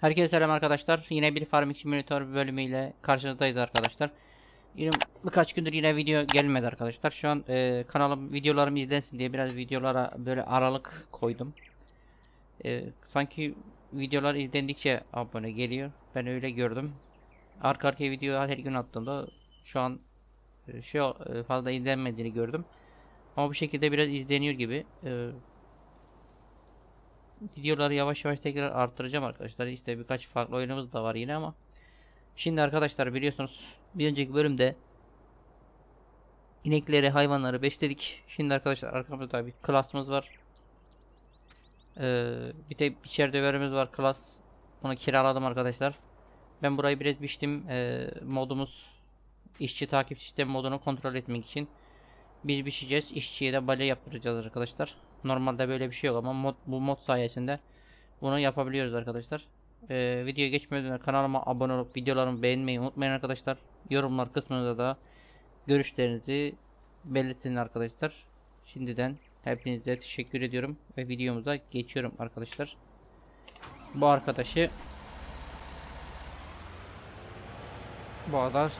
Herkese selam arkadaşlar. Yine bir Farming Simulator bölümüyle karşınızdayız arkadaşlar. Yine birkaç gündür yine video gelmedi arkadaşlar. Şu an e, kanalım videolarım izlensin diye biraz videolara böyle aralık koydum. E, sanki videolar izlendikçe abone geliyor. Ben öyle gördüm. Arka arkaya video her gün attığımda şu an e, şu e, fazla izlenmediğini gördüm. Ama bu şekilde biraz izleniyor gibi. E, videoları yavaş yavaş tekrar arttıracağım arkadaşlar. İşte birkaç farklı oyunumuz da var yine ama şimdi arkadaşlar biliyorsunuz bir önceki bölümde inekleri, hayvanları besledik. Şimdi arkadaşlar arkamızda bir klasımız var. Ee, bir de içeride döverimiz var klas. Bunu kiraladım arkadaşlar. Ben burayı biraz biçtim. Ee, modumuz işçi takip sistem modunu kontrol etmek için. Biz biçeceğiz. İşçiye de bale yaptıracağız arkadaşlar. Normalde böyle bir şey yok ama mod, bu mod sayesinde bunu yapabiliyoruz arkadaşlar. Ee, videoya geçmeden kanalıma abone olup videolarımı beğenmeyi unutmayın arkadaşlar. Yorumlar kısmında da görüşlerinizi belirtin arkadaşlar. Şimdiden hepinize teşekkür ediyorum ve videomuza geçiyorum arkadaşlar. Bu arkadaşı bu adam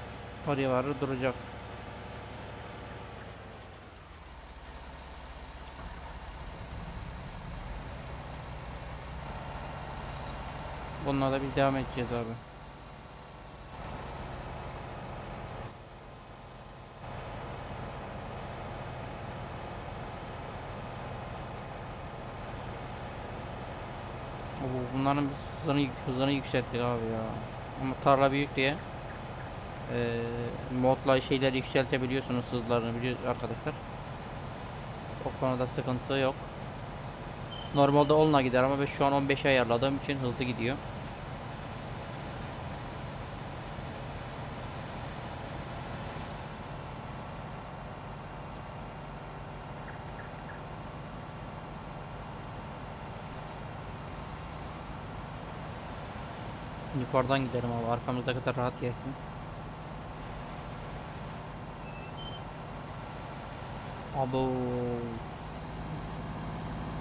oraya varır duracak. Bununla da biz devam edeceğiz abi. Oo, bunların hızını, hızını yükselttik abi ya. Ama tarla büyük diye eee modla şeyleri yükseltebiliyorsunuz hızlarını biliyoruz arkadaşlar. O konuda sıkıntı yok. Normalde 10'la gider ama ben şu an 15'e ayarladığım için hızlı gidiyor. Yukarıdan giderim abi arkamızda kadar rahat gelsin. Abo.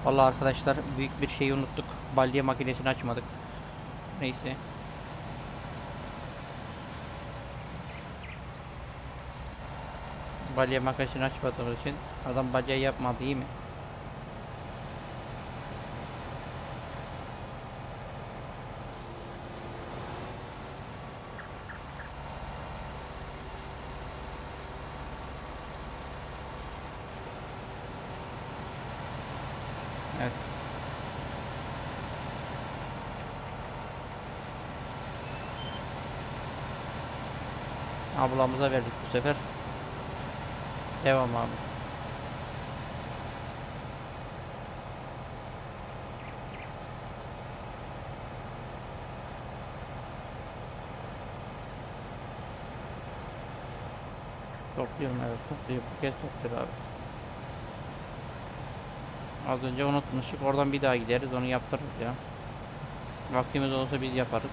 Vallahi arkadaşlar büyük bir şeyi unuttuk. Baldiye makinesini açmadık. Neyse. Balya makinesini açmadığımız için adam balya yapmadı iyi mi? Evet. Ablamıza verdik bu sefer. Devam abi. Topluyorum evet topluyorum. Kez topluyor abi. Az önce unutmuştuk. Oradan bir daha gideriz. Onu yaptırırız ya. Vaktimiz olsa biz yaparız.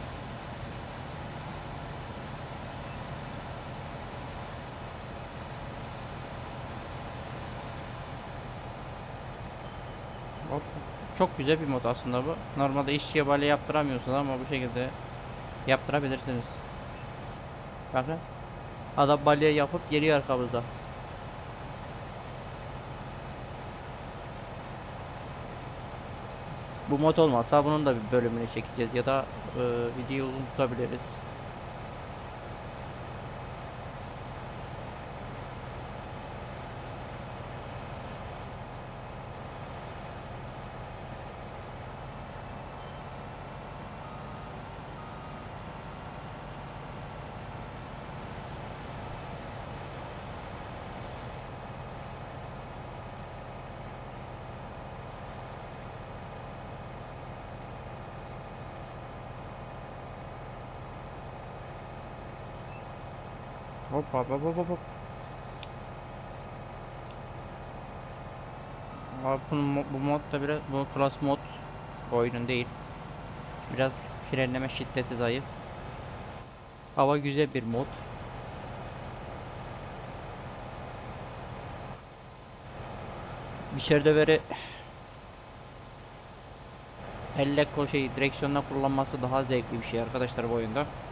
Çok güzel bir mod aslında bu. Normalde işçiye bale yaptıramıyorsunuz ama bu şekilde yaptırabilirsiniz. Bakın. Adam balya yapıp geliyor arkamızda. Bu mod olmazsa bunun da bir bölümünü çekeceğiz ya da e, videoyu uzun. Hop hop hop hop hop. Abi bu, mo- bu mod da biraz bu class mod oyunun değil. Biraz frenleme şiddeti zayıf. Hava güzel bir mod. Bir şerde veri elle şey direksiyonla kullanması daha zevkli bir şey arkadaşlar bu oyunda.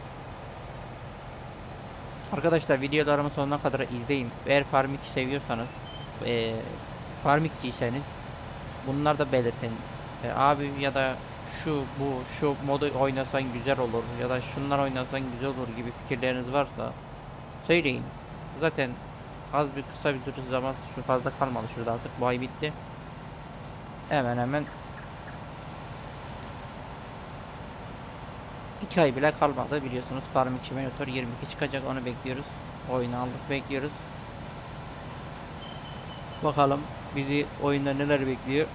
Arkadaşlar videolarımı sonuna kadar izleyin. Eğer Farmik seviyorsanız, eee Farmikçiyseniz bunlar da belirtin. E, abi ya da şu bu şu modu oynasan güzel olur ya da şunlar oynasan güzel olur gibi fikirleriniz varsa söyleyin. Zaten az bir kısa bir süre zaman şu fazla kalmadı şurada artık bu ay bitti. Hemen hemen 2 ay bile kalmadı biliyorsunuz Farm 2 Monitor 22 çıkacak onu bekliyoruz. Oyunu aldık bekliyoruz. Bakalım bizi oyunda neler bekliyor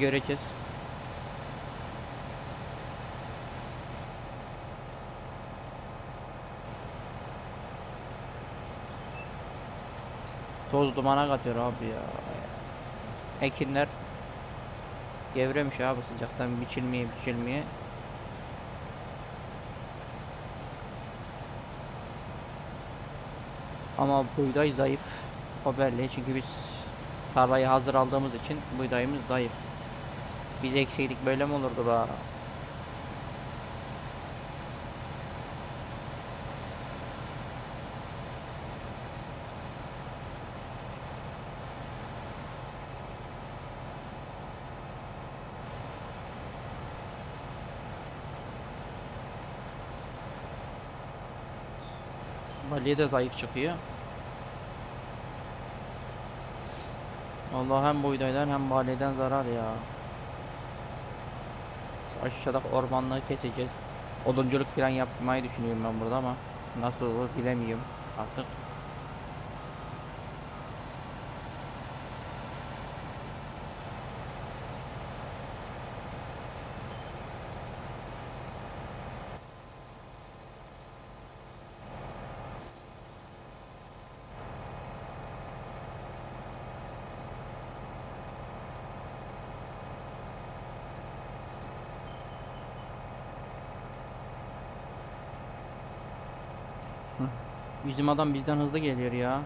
göreceğiz. Toz dumana katıyor abi ya. Ekinler gevremiş abi sıcaktan biçilmeye biçilmeye. Ama buğday zayıf. Belli çünkü biz tarlayı hazır aldığımız için buğdayımız zayıf. Biz ekseydik böyle mi olurdu be? Maliye de zayıf çıkıyor. Allah hem buğdaydan hem baliden zarar ya. Aşağıda ormanlığı keseceğiz. Odunculuk falan yapmayı düşünüyorum ben burada ama nasıl olur bilemiyorum artık. Bizim adam bizden hızlı geliyor ya.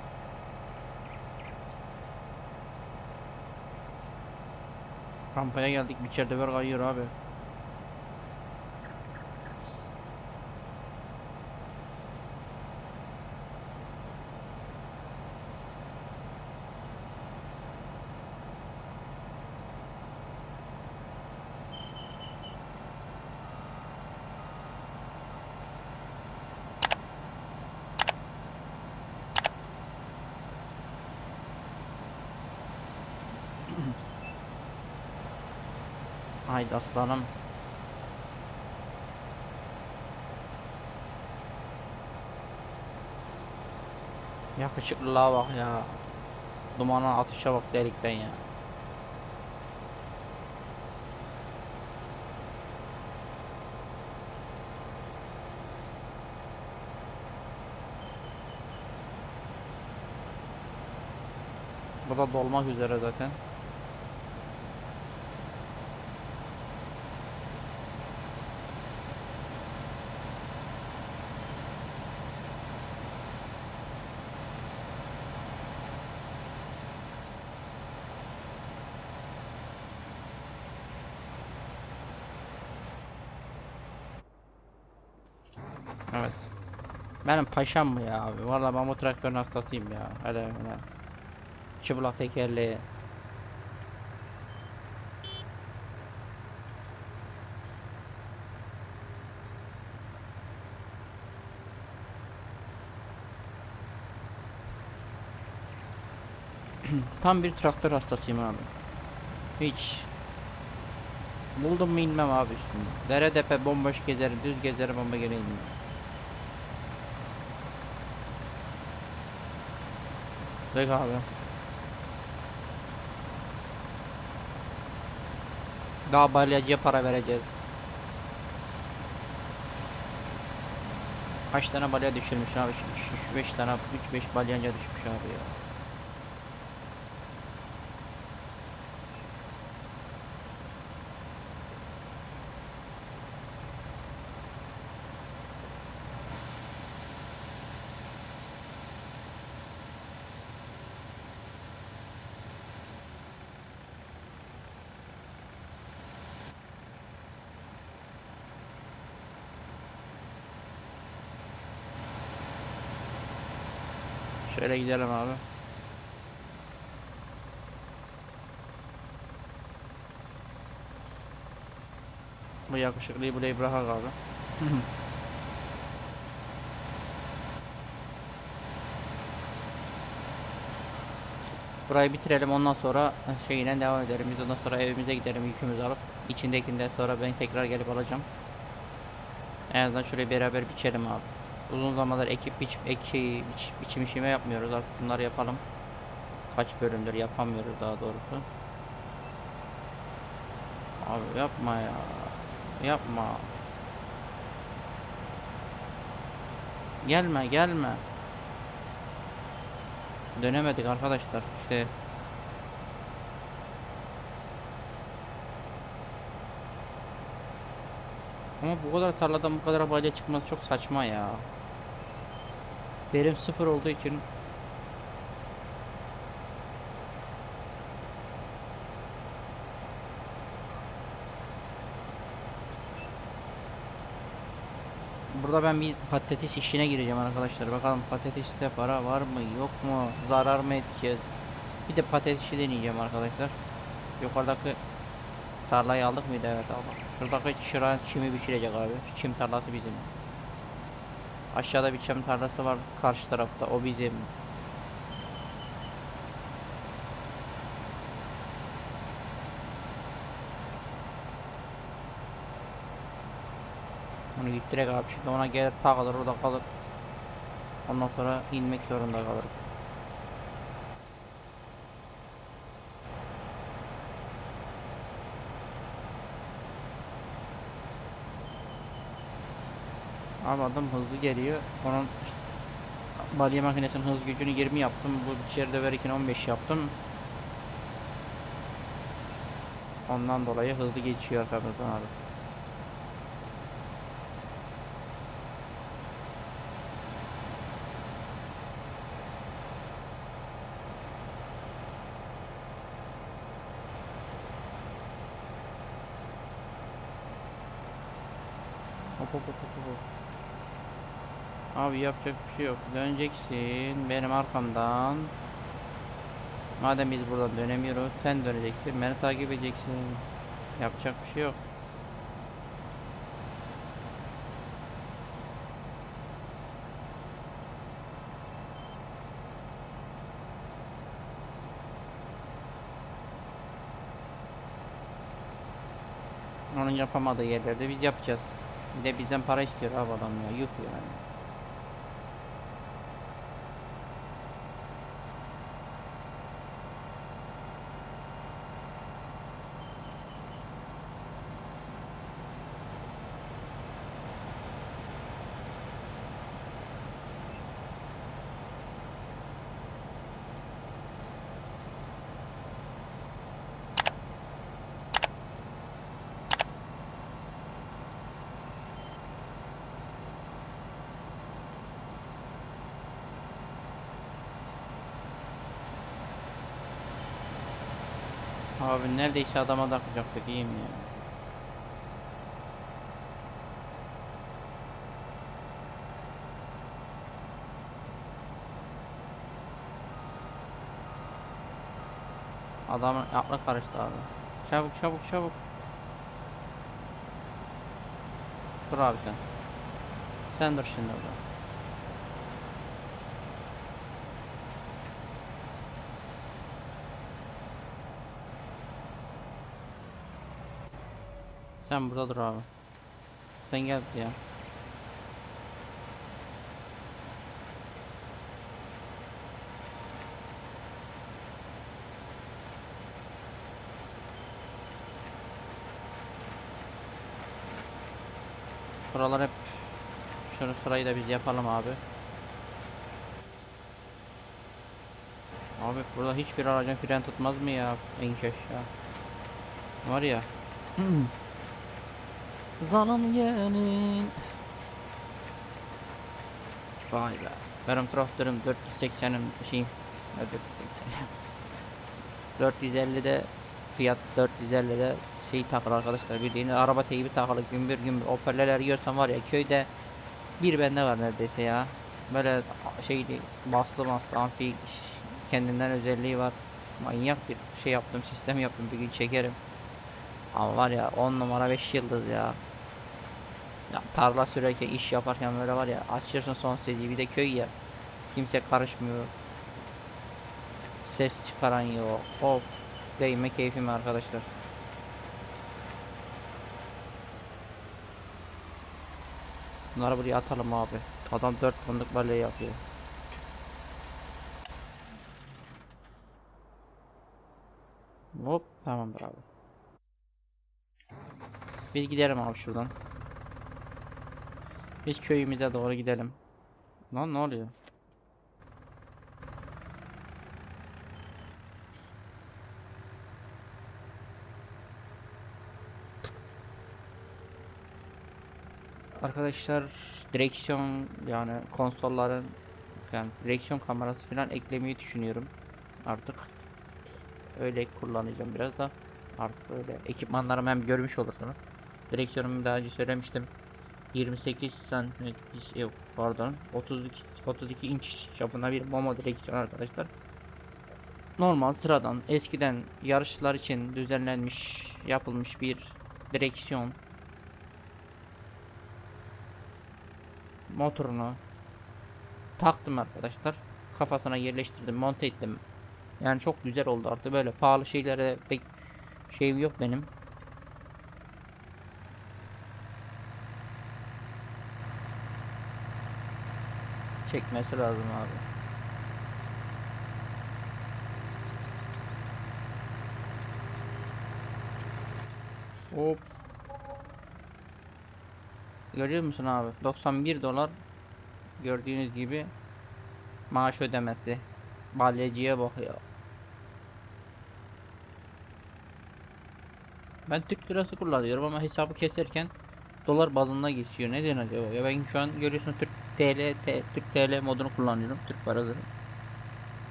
Rampaya geldik bir içeride ver kayıyor abi. Haydi aslanım. Yakışıklılığa bak ya. Dumana atışa bak delikten ya. Bu da dolmak üzere zaten. Evet. Benim paşam mı ya abi? Vallahi ben bu traktörün hastasıyım ya. Hele hele. Çıplak tekerleği. Tam bir traktör hastasıyım abi. Hiç. Buldum mu inmem abi üstüne. Dere depe bomboş gezerim, düz gezerim ama gene. Bek abi. Daha balyacıya para vereceğiz. Kaç tane balya düşürmüş abi? 3-5 tane, 3-5 balyanca düşmüş abi ya. Şöyle gidelim abi. Bu yakışıklıyı buraya bırakak abi. Burayı bitirelim ondan sonra şeyine devam edelim. Biz ondan sonra evimize gidelim yükümüzü alıp içindekinden sonra ben tekrar gelip alacağım. En azından şurayı beraber biçelim abi. Uzun zamandır ekip biç, ek şey, biç, biçim işime yapmıyoruz artık bunları yapalım. Kaç bölümdür yapamıyoruz daha doğrusu. Abi yapma ya. Yapma. Gelme gelme. Dönemedik arkadaşlar. İşte Ama bu kadar tarladan bu kadar balya çıkması çok saçma ya. Verim sıfır olduğu için Burada ben bir patates işine gireceğim arkadaşlar. Bakalım patateste para var mı yok mu? Zarar mı edeceğiz? Bir de patates işi deneyeceğim arkadaşlar. Yukarıdaki tarlayı aldık mıydı? Evet aldık. Şuradaki çıran çimi biçilecek abi. Çim tarlası bizim. Aşağıda bir çim tarlası var karşı tarafta. O bizim. Onu gittirek abi. Şimdi ona gelir takılır orada kalır. Ondan sonra inmek zorunda kalır. Abi adam hızlı geliyor. Onun balya makinesinin hız gücünü 20 yaptım. Bu içeride verirken 15 yaptım. Ondan dolayı hızlı geçiyor arkamızdan abi. Hop hop hop hop hop. Abi yapacak bir şey yok. Döneceksin benim arkamdan. Madem biz buradan dönemiyoruz, sen döneceksin, beni takip edeceksin. Yapacak bir şey yok. Onun yapamadığı yerlerde biz yapacağız. Bir de bizden para istiyor abi adam ya. Yuh yani. Abi neredeyse adama takacaktık iyiyim ya. Adamın aklı karıştı abi. Çabuk çabuk çabuk. Dur abi sen. Sen dur şimdi orada. Sen burada dur abi. Sen gel ya. Buralar hep şunu sırayı da biz yapalım abi. Abi burada hiçbir aracın fren tutmaz mı ya? İniş aşağı. Var ya. Zalim gelin. Vay be. Benim traktörüm 480'im şeyim. ne 480 450'de fiyat 450'de şey takılı arkadaşlar bildiğiniz araba teybi takılı gümbür gümbür hoparlörler yiyorsan var ya köyde bir bende var neredeyse ya Böyle şey değil, baslı baslı amfi kendinden özelliği var. Manyak bir şey yaptım, sistem yaptım bir gün çekerim. Ama var ya 10 numara 5 yıldız ya. Ya tarla sürerken iş yaparken böyle var ya açıyorsun son sesi bir de köy ya. Kimse karışmıyor. Ses çıkaran yok. Of. Değme keyfim arkadaşlar. Bunları buraya atalım abi. Adam 4 fındık balya yapıyor. Hop tamamdır abi. Biz gidelim abi şuradan. Biz köyümüze doğru gidelim. Lan ne oluyor? Arkadaşlar direksiyon yani konsolların yani direksiyon kamerası falan eklemeyi düşünüyorum artık. Öyle kullanacağım biraz da artık öyle ekipmanlarımı hem görmüş olursunuz. Direksiyonumu daha önce söylemiştim. 28 santimetre yok pardon 32 32 inç çapında bir Momo direksiyon arkadaşlar. Normal sıradan eskiden yarışlar için düzenlenmiş yapılmış bir direksiyon motorunu taktım arkadaşlar. Kafasına yerleştirdim, monte ettim. Yani çok güzel oldu artık böyle pahalı şeylere pek şeyim yok benim. Çekmesi lazım abi. Hop. Görüyor musun abi? 91 dolar gördüğünüz gibi maaş ödemesi. Balyacıya bakıyor. Ben Türk lirası kullanıyorum ama hesabı keserken dolar bazında geçiyor. Neden acaba? Ya ben şu an görüyorsun Türk TL, T- Türk TL modunu kullanıyorum. Türk parası.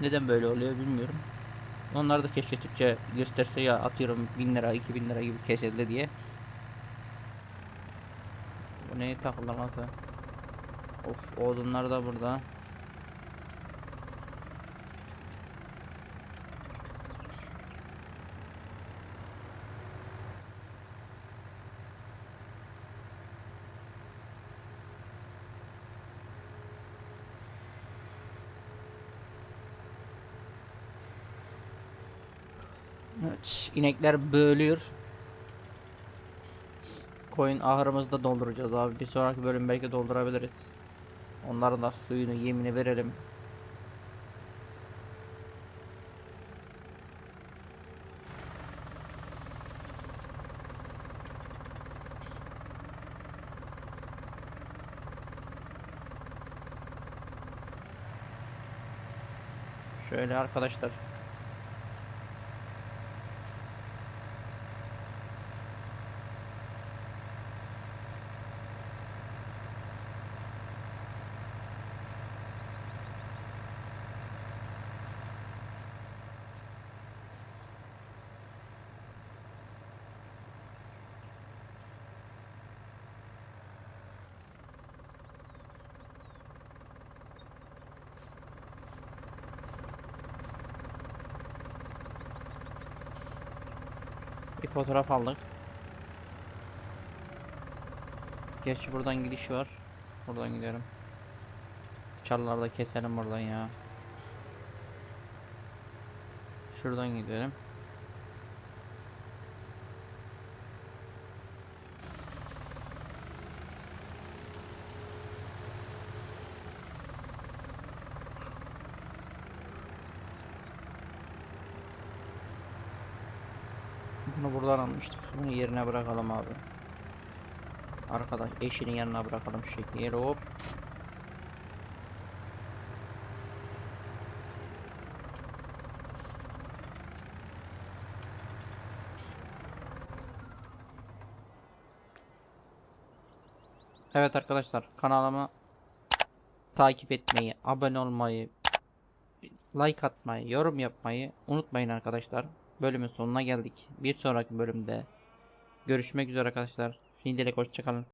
Neden böyle oluyor bilmiyorum. Onlar da keşke Türkçe gösterse ya atıyorum 1000 lira 2000 lira gibi kesildi diye. Bu neye takılaması? Of odunlar da burada. Evet, inekler bölüyor. Koyun ahırımızı da dolduracağız abi. Bir sonraki bölüm belki doldurabiliriz. Onların da suyunu, yemini verelim. Şöyle arkadaşlar. Bir fotoğraf aldık. Gerçi buradan gidiş var. Buradan gidelim. Çalılarda keselim buradan ya. Şuradan gidelim. Bunu buradan almıştık. Bunu yerine bırakalım abi. Arkadaş eşinin yanına bırakalım şu şekilde. Hop. Evet arkadaşlar kanalımı takip etmeyi, abone olmayı, like atmayı, yorum yapmayı unutmayın arkadaşlar. Bölümün sonuna geldik. Bir sonraki bölümde görüşmek üzere arkadaşlar. Şimdilik hoşçakalın.